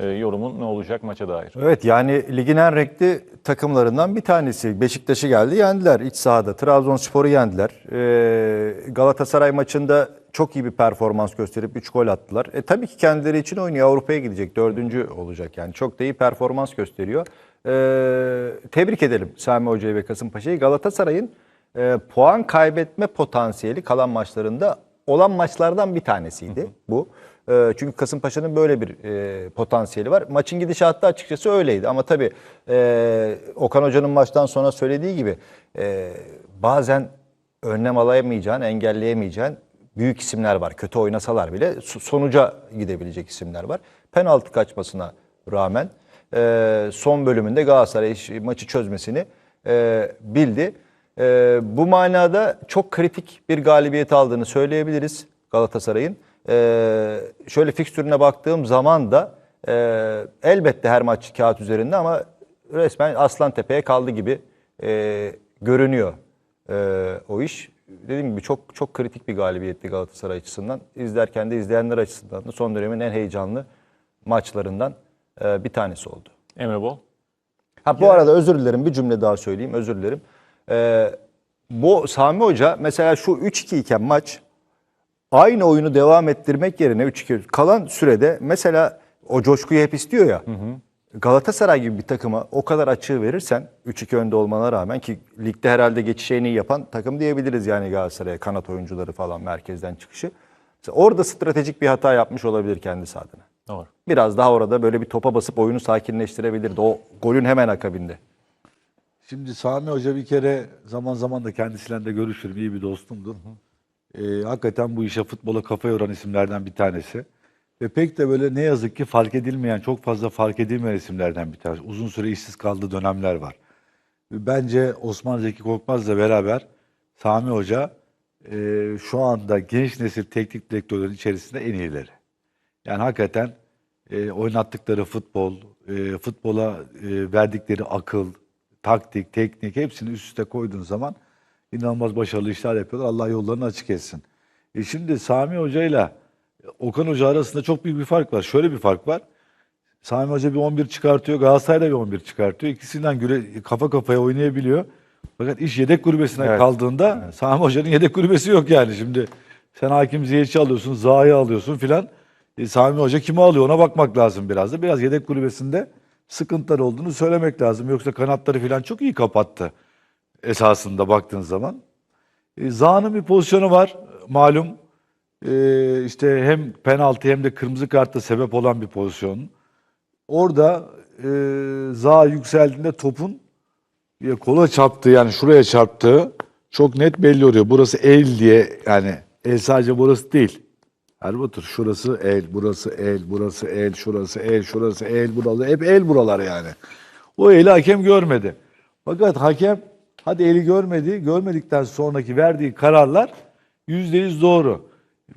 e, yorumun ne olacak maça dair? Evet yani ligin en renkli takımlarından bir tanesi. Beşiktaş'ı geldi yendiler iç sahada. Trabzonspor'u yendiler. Ee, Galatasaray maçında çok iyi bir performans gösterip 3 gol attılar. E, tabii ki kendileri için oynuyor. Avrupa'ya gidecek. Dördüncü olacak yani. Çok da iyi performans gösteriyor. Ee, tebrik edelim Sami Hoca'yı ve Kasımpaşa'yı. Galatasaray'ın e, puan kaybetme potansiyeli kalan maçlarında olan maçlardan bir tanesiydi bu. E, çünkü Kasımpaşa'nın böyle bir e, potansiyeli var. Maçın gidişatı açıkçası öyleydi. Ama tabii e, Okan Hoca'nın maçtan sonra söylediği gibi e, bazen önlem alamayacağın, engelleyemeyeceğin büyük isimler var. Kötü oynasalar bile so- sonuca gidebilecek isimler var. Penaltı kaçmasına rağmen e, son bölümünde Galatasaray maçı çözmesini e, bildi. E, bu manada çok kritik bir galibiyet aldığını söyleyebiliriz Galatasaray'ın. E, şöyle fikstürüne baktığım zaman da e, elbette her maç kağıt üzerinde ama resmen Aslan Tepe'ye kaldı gibi e, görünüyor e, o iş. Dediğim gibi çok çok kritik bir galibiyetti Galatasaray açısından. İzlerken de izleyenler açısından da son dönemin en heyecanlı maçlarından e, bir tanesi oldu. Emre Bol. Ha bu arada özür dilerim bir cümle daha söyleyeyim özür dilerim. Ee, bu Sami Hoca mesela şu 3-2 iken maç aynı oyunu devam ettirmek yerine 3-2 kalan sürede mesela o coşkuyu hep istiyor ya. Galatasaray gibi bir takıma o kadar açığı verirsen 3-2 önde olmana rağmen ki ligde herhalde geçişi en iyi yapan takım diyebiliriz yani Galatasaray'a kanat oyuncuları falan merkezden çıkışı. Mesela orada stratejik bir hata yapmış olabilir kendisi adına. Doğru. Biraz daha orada böyle bir topa basıp oyunu sakinleştirebilirdi. O golün hemen akabinde. Şimdi Sami Hoca bir kere zaman zaman da kendisiyle de görüşürüm. iyi bir dostumdur. Ee, hakikaten bu işe futbola kafa yoran isimlerden bir tanesi. Ve pek de böyle ne yazık ki fark edilmeyen, çok fazla fark edilmeyen isimlerden bir tanesi. Uzun süre işsiz kaldığı dönemler var. Bence Osman Zeki Korkmaz'la beraber Sami Hoca e, şu anda genç nesil teknik direktörlerin içerisinde en iyileri. Yani hakikaten e, oynattıkları futbol, e, futbola e, verdikleri akıl, taktik, teknik hepsini üst üste koyduğun zaman inanılmaz başarılı işler yapıyorlar. Allah yollarını açık etsin. E şimdi Sami Hoca ile Okan Hoca arasında çok büyük bir fark var. Şöyle bir fark var. Sami Hoca bir 11 çıkartıyor, Galatasaray da bir 11 çıkartıyor. İkisinden göre kafa kafaya oynayabiliyor. Fakat iş yedek kulübesine Evet. kaldığında Sami Hoca'nın yedek kulübesi yok yani. Şimdi sen Hakim Ziyech'i alıyorsun, Zaha'yı alıyorsun filan. E, Sami Hoca kimi alıyor ona bakmak lazım biraz da. Biraz yedek kulübesinde sıkıntılar olduğunu söylemek lazım. Yoksa kanatları filan çok iyi kapattı esasında baktığın zaman. E, Zaha'nın bir pozisyonu var malum. E, işte hem penaltı hem de kırmızı kartta sebep olan bir pozisyon. Orada e, Zaha yükseldiğinde topun ya kola çarptı yani şuraya çarptı. Çok net belli oluyor. Burası el diye yani el sadece burası değil. Erbatur şurası el, burası el, burası el, şurası el, şurası el, buralar hep el buralar yani. O eli hakem görmedi. Fakat hakem hadi eli görmedi, görmedikten sonraki verdiği kararlar yüzde yüz doğru.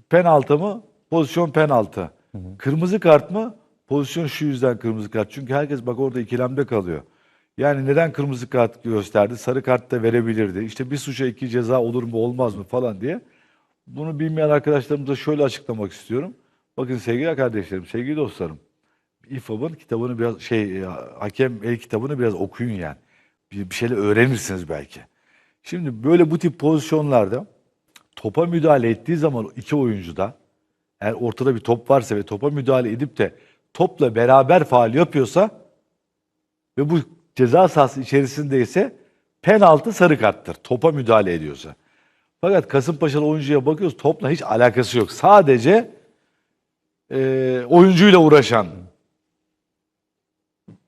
Penaltı mı? Pozisyon penaltı. Kırmızı kart mı? Pozisyon şu yüzden kırmızı kart. Çünkü herkes bak orada ikilemde kalıyor. Yani neden kırmızı kart gösterdi? Sarı kart da verebilirdi. İşte bir suça iki ceza olur mu olmaz mı falan diye. Bunu bilmeyen arkadaşlarımıza şöyle açıklamak istiyorum. Bakın sevgili kardeşlerim, sevgili dostlarım. İFAB'ın kitabını biraz şey e, hakem el kitabını biraz okuyun yani. Bir, bir şeyler öğrenirsiniz belki. Şimdi böyle bu tip pozisyonlarda topa müdahale ettiği zaman iki oyuncu da eğer ortada bir top varsa ve topa müdahale edip de topla beraber faal yapıyorsa ve bu ceza sahası içerisindeyse penaltı sarı karttır. Topa müdahale ediyorsa. Fakat Kasımpaşalı oyuncuya bakıyoruz topla hiç alakası yok. Sadece e, oyuncuyla uğraşan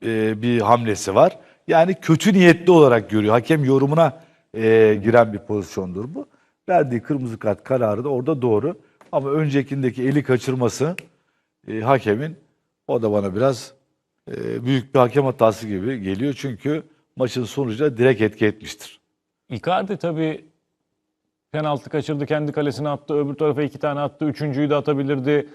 e, bir hamlesi var. Yani kötü niyetli olarak görüyor. Hakem yorumuna e, giren bir pozisyondur bu. Verdiği kırmızı kart kararı da orada doğru. Ama öncekindeki eli kaçırması e, hakemin o da bana biraz e, büyük bir hakem hatası gibi geliyor. Çünkü maçın sonucunda direkt etki etmiştir. Icardi tabii penaltı kaçırdı, kendi kalesine attı, öbür tarafa iki tane attı, üçüncüyü de atabilirdi.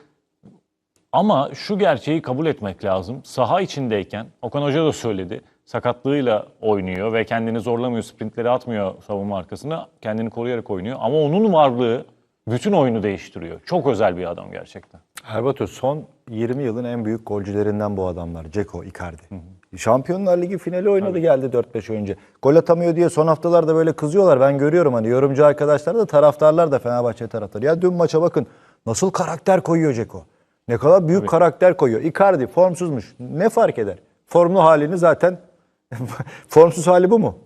Ama şu gerçeği kabul etmek lazım. Saha içindeyken, Okan Hoca da söyledi, sakatlığıyla oynuyor ve kendini zorlamıyor, sprintleri atmıyor savunma arkasına, kendini koruyarak oynuyor. Ama onun varlığı bütün oyunu değiştiriyor. Çok özel bir adam gerçekten. Erbato son 20 yılın en büyük golcülerinden bu adamlar. Ceko, Icardi. Şampiyonlar Ligi finali oynadı geldi 4-5 önce. Gol atamıyor diye son haftalarda böyle kızıyorlar. Ben görüyorum hani yorumcu arkadaşlar da taraftarlar da Fenerbahçe taraftarı. Ya dün maça bakın nasıl karakter koyuyor Ceko. Ne kadar büyük karakter koyuyor. Icardi formsuzmuş. Ne fark eder? Formlu halini zaten formsuz hali bu mu?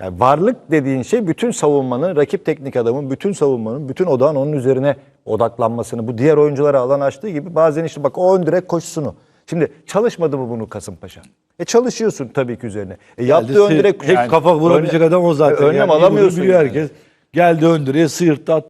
Yani varlık dediğin şey bütün savunmanın, rakip teknik adamın, bütün savunmanın, bütün odağın onun üzerine odaklanmasını, bu diğer oyunculara alan açtığı gibi bazen işte bak o ön direk koşusunu. Şimdi çalışmadı mı bunu Kasımpaşa? E çalışıyorsun tabii ki üzerine. E yaptığı ön Geldi, direk tek kafa vurabilecek Önle- adam o zaten. Önlem Yani alamıyorsun biliyor yani. herkes. Geldi ön direğe sıyırttı attı.